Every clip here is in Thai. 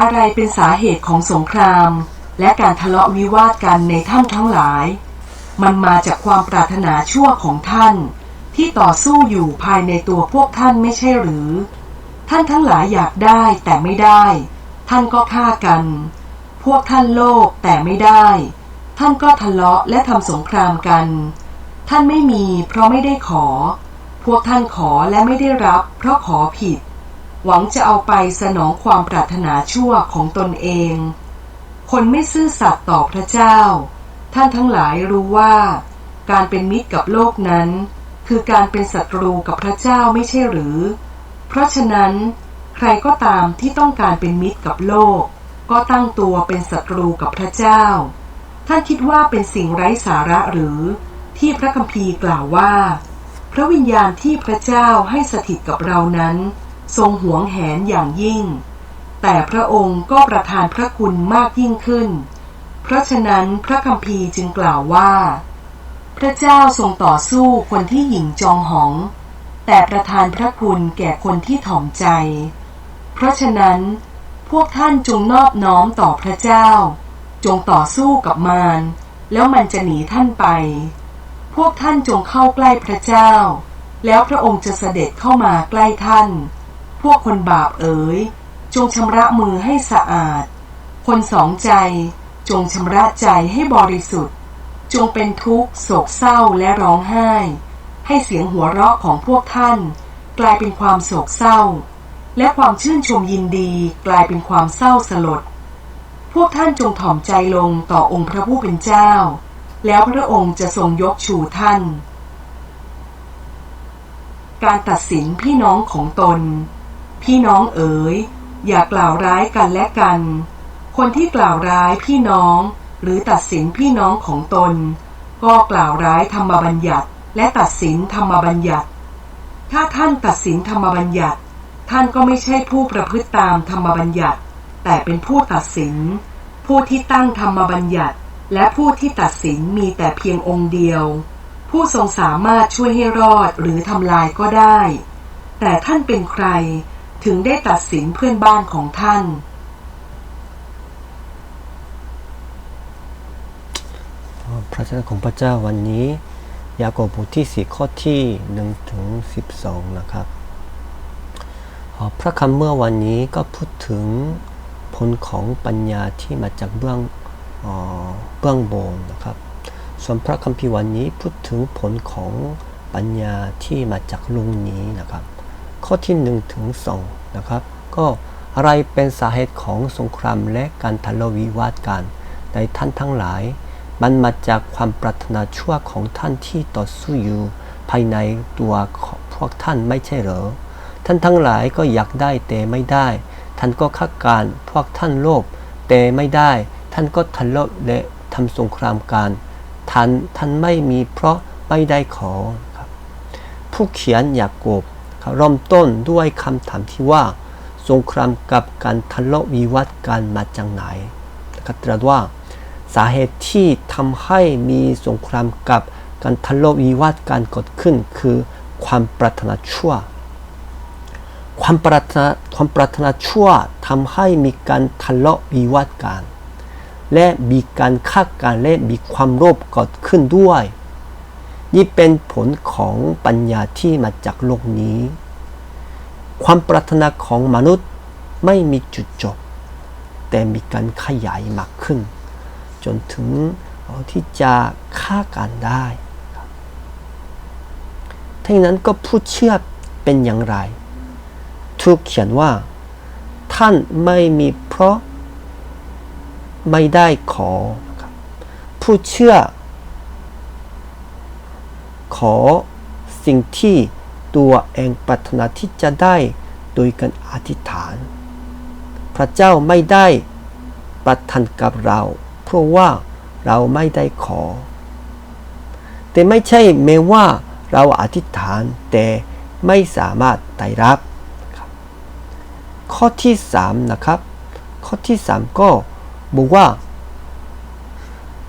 อะไรเป็นสาเหตุของสงคราม และการทะเลาะวิวาทกันในท่านทั้งหลาย มันมาจากความปรารถนาชั่วของท่าน ที่ต่อสู้อยู่ภายในตัวพวกท่านไม่ใช่หรือ ท่านทั้งหลายอยากได้แต่ไม่ได้ ท่านก็ฆ่ากัน พวกท่านโลภแต่ไม่ได้ ท่านก็ทะเลาะและทำสงครามกัน ท่านไม่มีเพราะไม่ได้ขอ พวกท่านขอและไม่ได้รับ เพราะขอผิด หวังจะเอาไปสนองความปรารถนาชั่วของตนเอง คนไม่ซื่อสัตย์ต่อพระเจ้า ท่านทั้งหลายรู้ว่า การเป็นมิตรกับโลกนั้น คือการเป็นศัตรูกับพระเจ้าไม่ใช่หรือ เพราะฉะนั้น ใครก็ตามที่ต้องการเป็นมิตรกับโลก ก็ตั้งตัวเป็นศัตรูกับพระเจ้า ท่านคิดว่าเป็นสิ่งไร้สาระหรือ ที่พระคัมภีร์กล่าวว่า พระวิญญาณที่พระเจ้าให้สถิตกับเรานั้น ทรงหวงแหนอย่างยิ่ง แต่พระองค์ก็ประทานพระคุณมากยิ่งขึ้น เพราะฉะนั้นพระคัมภีร์จึงกล่าวว่า พระเจ้าทรงต่อสู้คนที่หยิ่งจองหอง แต่ประทานพระคุณแก่คนที่ถ่อมใจ เพราะฉะนั้น พวกท่านจงนอบน้อมต่อพระเจ้า จงต่อสู้กับมารแล้วมันจะหนีท่านไป พวกท่านจงเข้าใกล้พระเจ้า แล้วพระองค์จะเสด็จเข้ามาใกล้ท่าน พวกคนบาปเอ๋ย จงชำระมือให้สะอาด คนสองใจ จงชำระใจให้บริสุทธิ์ จงเป็นทุกข์โศกเศร้าและร้องไห้ ให้เสียงหัวเราะของพวกท่าน กลายเป็นความโศกเศร้า และความชื่นชมยินดีกลายเป็นความเศร้าสลด พวกท่านจงถ่อมใจลงต่อองค์พระผู้เป็นเจ้า แล้วพระองค์จะทรงยกชูท่านการตัดสินพี่น้องของตน พี่น้องเอ๋ย อย่ากล่าวร้ายกันและกัน คนที่กล่าวร้ายพี่น้อง หรือตัดสินพี่น้องของตน ก็กล่าวร้ายธรรมบัญญัติ และตัดสินธรรมบัญญัติ ถ้าท่านตัดสินธรรมบัญญัติ ท่านก็ไม่ใช่ผู้ประพฤติตามธรรมบัญญัติ แต่เป็นผู้ตัดสิน ผู้ที่ตั้งธรรมบัญญัติ และผู้ที่ตัดสินมีแต่เพียงองค์เดียว ผู้ทรงสามารถช่วยให้รอดหรือทำลายก็ได้ แต่ท่านเป็นใคร ถึงได้ตัดสินเพื่อนบ้านของท่าน พระเจ้าของพระเจ้าวันนี้ ยากอบบทที่สี่ข้อที่1ถึง12 นะครับ พระคำเมื่อวันนี้ก็พูดถึงผลของปัญญาที่มาจากเบื้องเบื้องบนนะครับ ส่วนพระคัมภีร์วันนี้พูดถึงผลของปัญญาที่มาจากลุงนี้นะครับ ข้อที่1ถึง2นะครับก็อะไรเป็นสาเหตุของสงครามและการทะเลาะวิวาทกันในท่านทั้งหลาย มันมาจากความปรารถนาชั่วของท่านที่ต่อสู้อยู่ภายในตัวพวกท่านไม่ใช่เหรอ ท่านทั้งหลายก็อยากได้แต่ไม่ได้ ท่านก็คักการพวกท่านโลภแต่ไม่ได้ ท่านก็ทะเลาะและทำสงครามกันท่านท่านไม่มีเพราะไม่ได้ขอครับผู้เขียนยากบ เริ่มต้นด้วยคำถามที่ว่า สงครามกับการทะเลาะวิวาทกันมาจากไหนก็ตรัสว่า สาเหตุที่ทำให้มีสงครามกับการทะเลาะวิวาทกันเกิดขึ้น คือความปรารถนาชั่ว ความปรารถนาความปรารถนาชั่วทำให้มีการทะเลาะวิวาทกันและมีการฆ่ากันและมีความโลภเกิดขึ้นด้วย นี่เป็นผลของปัญญาที่มาจากโลกนี้ ความปรารถนาของมนุษย์ไม่มีจุดจบ แต่มีการขยายมากขึ้น จนถึงที่จะฆ่ากันได้ทั้งนั้นก็ผู้เชื่อเป็นอย่างไร ถูกเขียนว่า ท่านไม่มีเพราะไม่ได้ขอ ผู้เชื่อ อสิ่งที่ตัวเองปรารถนาที่จะได้โดยการอธิษฐาน พระเจ้าไม่ได้ประทานกับเรา เพราะว่าเราไม่ได้ขอ แต่ไม่ใช่แม้ว่าเราอธิษฐานแต่ไม่สามารถได้รับ ข้อที่ 3 นะครับ ข้อที่ 3 ก็บอกว่า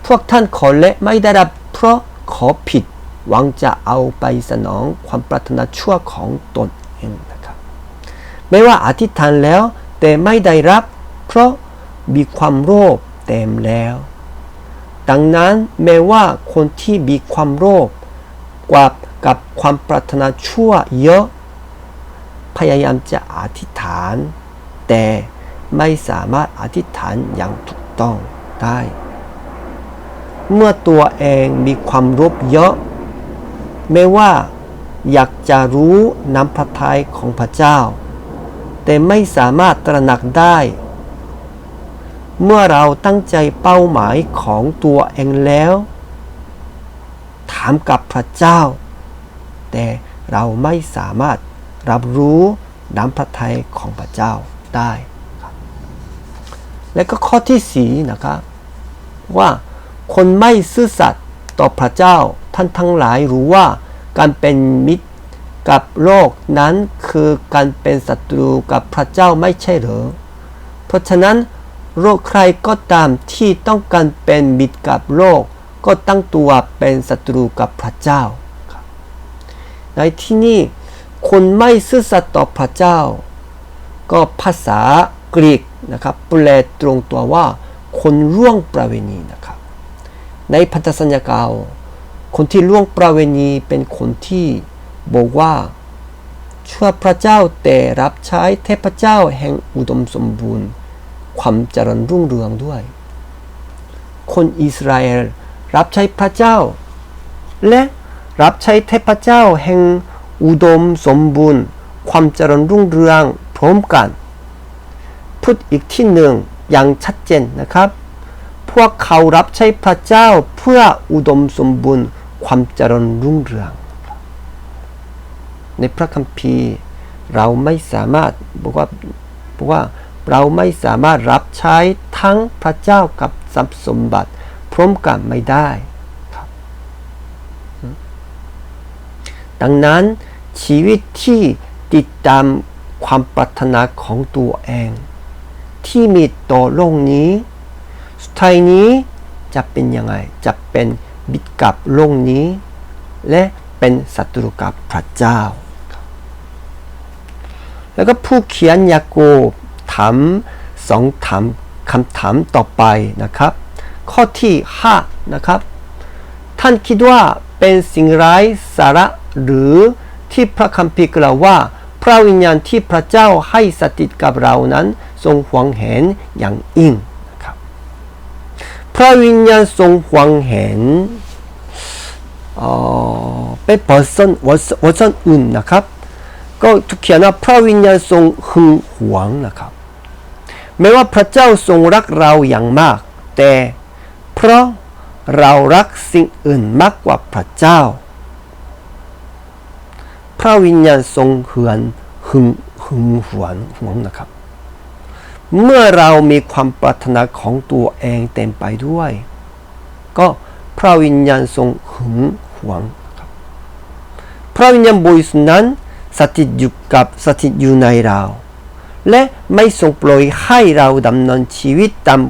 พวกท่านขอและไม่ได้รับเพราะขอผิด หวังจะเอาไปสนองความปรารถนาชั่วของตนเองนะครับ ไม่ว่าอธิษฐานแล้วแต่ไม่ได้รับ เพราะมีความโลภเต็มแล้ว ดังนั้นแม้ว่าคนที่มีความโลภกว่ากับความปรารถนาชั่วเยอะ พยายามจะอธิษฐาน แต่ไม่สามารถอธิษฐานอย่างถูกต้องได้ เมื่อตัวเองมีความโลภเยอะ ไม่ว่าอยากจะรู้น้ำพระทัยของพระเจ้า แต่ไม่สามารถตระหนักได้ เมื่อเราตั้งใจเป้าหมายของตัวเองแล้ว ถามกับพระเจ้า แต่เราไม่สามารถรับรู้น้ำพระทัยของพระเจ้าได้ครับและก็ข้อที่สีนะครับว่าคนไม่ซื่อสัตย์ต่อพระเจ้า ท่านทั้งหลายรู้ว่าการเป็นมิตรกับโลกนั้นคือการเป็นศัตรูกับพระเจ้าไม่ใช่หรือเพราะฉะนั้นโลกใครก็ตามที่ต้องการเป็นมิตรกับโลก ก็ตั้งตัวเป็นศัตรูกับพระเจ้า ในที่นี้คนไม่ซื่อสัตย์ต่อพระเจ้า ก็ภาษากรีกนะครับแปลตรงตัวว่าคนร่วงประเวณีนะครับ ในพันธสัญญาเก่า คนที่ล่วงประเวณีเป็นคนที่บอกว่าชั่วพระเจ้าแต่รับใช้เทพเจ้าแห่งอุดมสมบูรณ์ ความเจริญรุ่งเรืองด้วย คนอิสราเอลรับใช้พระเจ้า และรับใช้เทพเจ้าแห่งอุดมสมบูรณ์ ความเจริญรุ่งเรืองพร้อมกัน พูดอีกที่หนึ่งอย่างชัดเจนนะครับ พวกเขารับใช้พระเจ้าเพื่ออุดมสมบูรณ์ ความเจริญรุ่งเรือง ในพระคัมภีร์เราไม่สามารถบอกว่าบอกว่าเราไม่สามารถรับใช้ทั้งพระเจ้ากับทรัพย์สมบัติ พร้อมกันไม่ได้ครับ ดังนั้นชีวิตที่ติดตามความปรารถนาของตัวเอง ที่มีต่อโลกนี้สุดท้ายนี้จะเป็นยังไง จะเป็น บิดกับโลกนี้ และเป็นศัตรูกับพระเจ้า แล้วก็ผู้เขียนยาโกบถามสองถามคำถามต่อไปนะครับ ข้อที่5นะครับ ท่านคิดว่าเป็นสิ่งร้ายสาระหรือที่พระคัมภีร์กล่าวว่า พระวิญญาณที่พระเจ้าให้สถิตกับเรานั้น ทรงหวงเห็นอย่างยิ่ง รับพระวิญญาณทรงหวงเห็นเป็นเปอร์เซนต์วอร์ชันอื่นนะครับ ก็ถูกเขียนว่าพระวิญญาณทรงหึงหวงนะครับแม้ว่าพระเจ้าทรงรักเราอย่างมาก แต่เพราะเรารักสิ่งอื่นมากกว่าพระเจ้า พระวิญญาณทรงเหือนหึงหึงหวงหวงนะครับ เมื่อเรามีความปรารถนาของตัวเองเต็มไปด้วย ก็พระวิญญาณทรงหึงหวงครับพระวิญญาณบริสุทธิ์นั้นสถิตอยู่กับสถิตอยู่ในเรา และไม่ทรงปล่อยให้เราดำเนินชีวิตตาม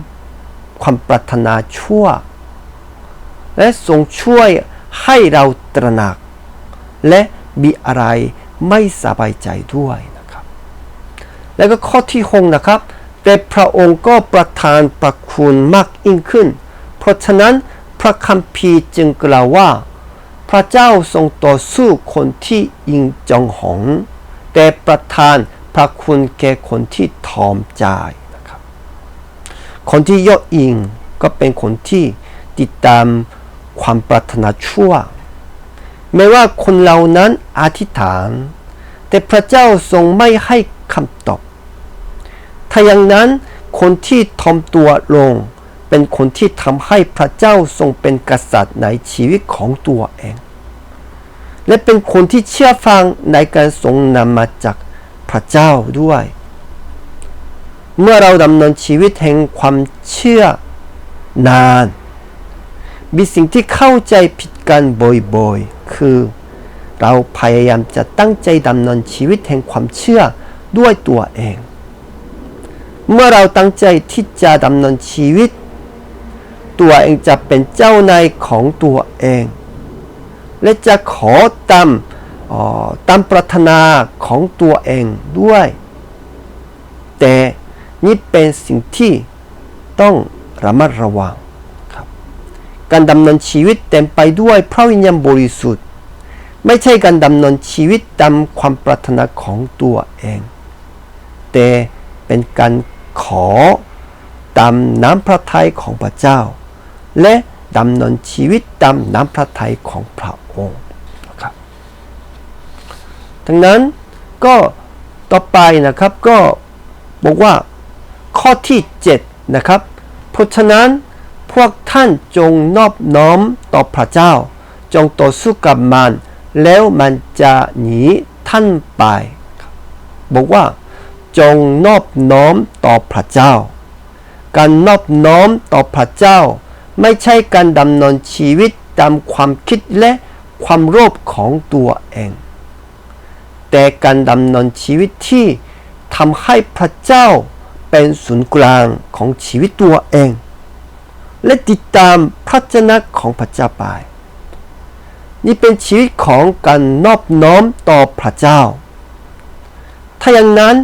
ความปรารถนาชั่ว และทรงช่วยให้เราตระหนัก และมีอะไรไม่สบายใจด้วยนะครับ แล้วก็ข้อที่หกนะครับ แต่พระองค์ก็ประทานประคุณมากยิ่งขึ้น เพราะฉะนั้นพระคัมภีร์จึงกล่าวว่า พระเจ้าทรงต่อสู้คนที่ยิงจองหอง แต่ประทานพระคุณแก่คนที่ทอมใจนะครับ คนที่ยออิงก็เป็นคนที่ติดตามความปรารถนาชั่ว ไม่ว่าคนเหล่านั้นอธิษฐาน แต่พระเจ้าทรงไม่ให้คำตอบ ถ้าอย่างนั้นคนที่ทอมตัวลง เป็นคนที่ทำให้พระเจ้าทรงเป็นกษัตริย์ในชีวิตของตัวเอง และเป็นคนที่เชื่อฟังในการทรงนำมาจากพระเจ้าด้วย เมื่อเราดำเนินชีวิตแห่งความเชื่อนาน มีสิ่งที่เข้าใจผิดกันบ่อยๆ คือเราพยายามจะตั้งใจดำเนินชีวิตแห่งความเชื่อด้วยตัวเอง เมื่อเราตั้งใจที่จะดำเนินชีวิต ตัวเองจะเป็นเจ้านายของตัวเอง และจะขอตามตามปรารถนาของตัวเองด้วย แต่นี่เป็นสิ่งที่ต้องระมัดระวังครับ การดำเนินชีวิตเต็มไปด้วยพระวิญญาณบริสุทธิ์ ไม่ใช่การดำเนินชีวิตตามความปรารถนาของตัวเอง แต่เป็นการ ขอตามน้ำพระทัยของพระเจ้า และดำเนินชีวิตตามน้ำพระทัยของพระองค์นะครับดังนั้นก็ต่อไปนะครับก็บอกว่าข้อที่ 7 นะครับ เพราะฉะนั้นพวกท่านจงนอบน้อมต่อพระเจ้า จงต่อสู้กับมัน แล้วมันจะหนีท่านไป บอกว่า จงนอบน้อมต่อพระเจ้า การนอบน้อมต่อพระเจ้า ไม่ใช่การดำเนินชีวิตตามความคิดและความโลภของตัวเอง แต่การดำเนินชีวิตที่ทำให้พระเจ้าเป็นศูนย์กลางของชีวิตตัวเอง และติดตามพระเจ้าของพระเจ้าไป นี่เป็นชีวิตของการนอบน้อมต่อพระเจ้า ถ้าอย่างนั้น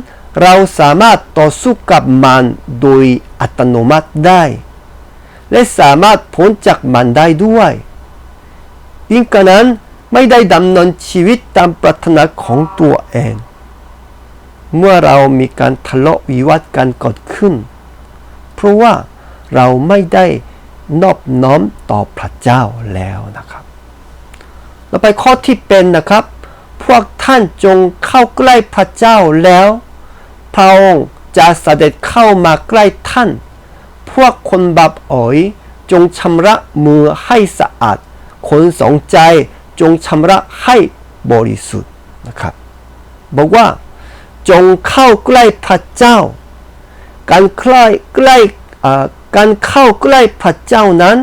เราสามารถต่อสู้กับมันโดยอัตโนมัติได้ และสามารถพ้นจากมันได้ด้วยยิ่งกว่านั้นไม่ได้ดำเนินชีวิตตามปรารถนาของตัวเอง เมื่อเรามีการทะเลาะวิวาทกันเกิดขึ้น เพราะว่าเราไม่ได้นอบน้อมต่อพระเจ้าแล้วนะครับเราไปข้อที่เป็นนะครับ พวกท่านจงเข้าใกล้พระเจ้าแล้ว พระองค์จะเสด็จเข้ามาใกล้ท่าน พวกคนบาปอ๋อยจงชำระมือให้สะอาด คนสองใจจงชำระให้บริสุทธิ์นะครับ บอกว่า จงเข้าใกล้พระเจ้า การใกล้ใกล้อ่าการเข้าใกล้พระเจ้านั้น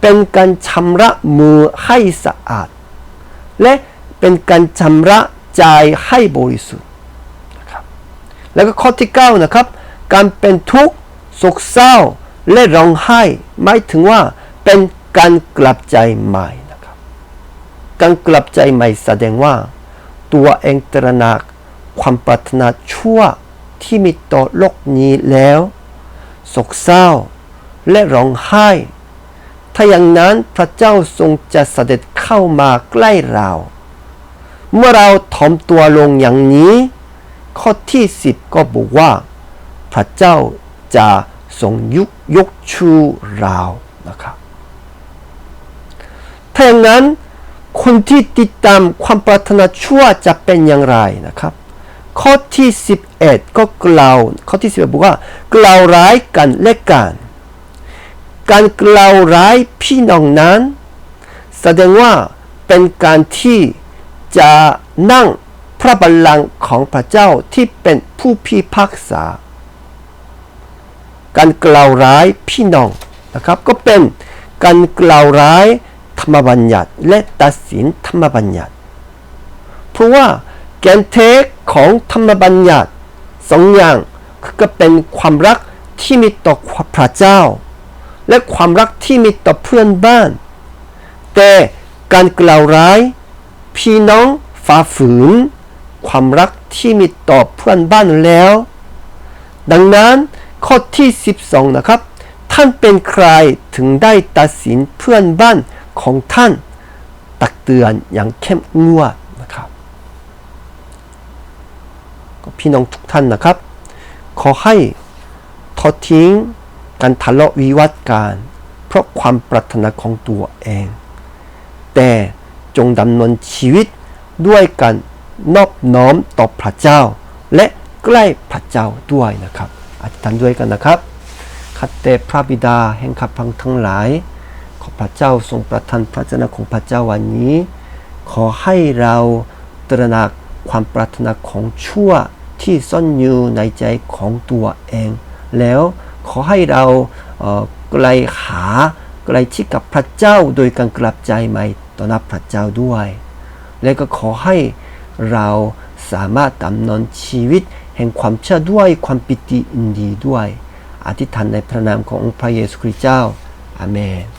เป็นการชำระมือให้สะอาด และเป็นการชำระใจให้บริสุทธิ์ แล้วก็ข้อที่9นะครับ การเป็นทุกข์โศกเศร้าและร้องไห้หมายถึงว่าเป็นการกลับใจใหม่นะครับ การกลับใจใหม่แสดงว่า ตัวเองตระหนักความปรารถนาชั่วที่มีต่อโลกนี้แล้วโศกเศร้า และร้องไห้ ถ้าอย่างนั้นพระเจ้าทรงจะเสด็จเข้ามาใกล้เรา เมื่อเราถ่อมตัวลงอย่างนี้ ข้อที่สิบก็บอกว่า พระเจ้าจะทรงยุกยกชูเรานะครับถ้าอย่างนั้นคนที่ติดตามความปรารถนาชั่วจะเป็นอย่างไรนะครับ ข้อที่ 11 ก็กล่าวข้อที่11บอกว่ากล่าวร้ายกันและกันการกล่าวร้ายพี่น้องนั้น แสดงว่าเป็นการที่จะนั่ง พระบัลลังก์ของพระเจ้าที่เป็นผู้พิพากษา การกล่าวร้ายพี่น้องนะครับก็เป็นการกล่าวร้ายธรรมบัญญัติและตัดสินธรรมบัญญัติ เพราะว่าแกนเทคของธรรมบัญญัติสองอย่างคือก็เป็นความรักที่มีต่อพระเจ้า และความรักที่มีต่อเพื่อนบ้าน แต่การกล่าวร้าย พี่น้องฝ่าฝืน ความรักที่มีต่อเพื่อนบ้านแล้ว ดังนั้นข้อที่ 12 นะครับ ท่านเป็นใครถึงได้ตัดสินเพื่อนบ้านของท่านตักเตือนอย่างเข้มงวดนะครับก็พี่น้องทุกท่านนะครับ ขอให้ทอดทิ้งการทะเลาะวิวาทกันเพราะความปรารถนาของตัวเอง แต่จงดำเนินชีวิตด้วยการ นอบน้อมต่อพระเจ้า และใกล้พระเจ้าด้วยนะครับอธิษฐานด้วยกันนะครับข้าแต่พระบิดาแห่งข้าพังทั้งหลาย ขอพระเจ้าทรงประทานพระเจ้าของพระเจ้าวันนี้ ขอให้เราตระหนักความปรารถนาของชั่วที่ซ่อนอยู่ในใจของตัวเอง แล้วขอให้เราเอ่อไกลหาไกลชิดกับพระเจ้าโดยการกลับใจใหม่ต่อหน้าพระเจ้าด้วย และก็ขอให้ เราสามารถดำเนินชีวิตแห่งความเชื่อด้วยความปิติอินดีด้วย อธิษฐานในพระนามขององค์พระเยซูคริสต์เจ้าอาเมน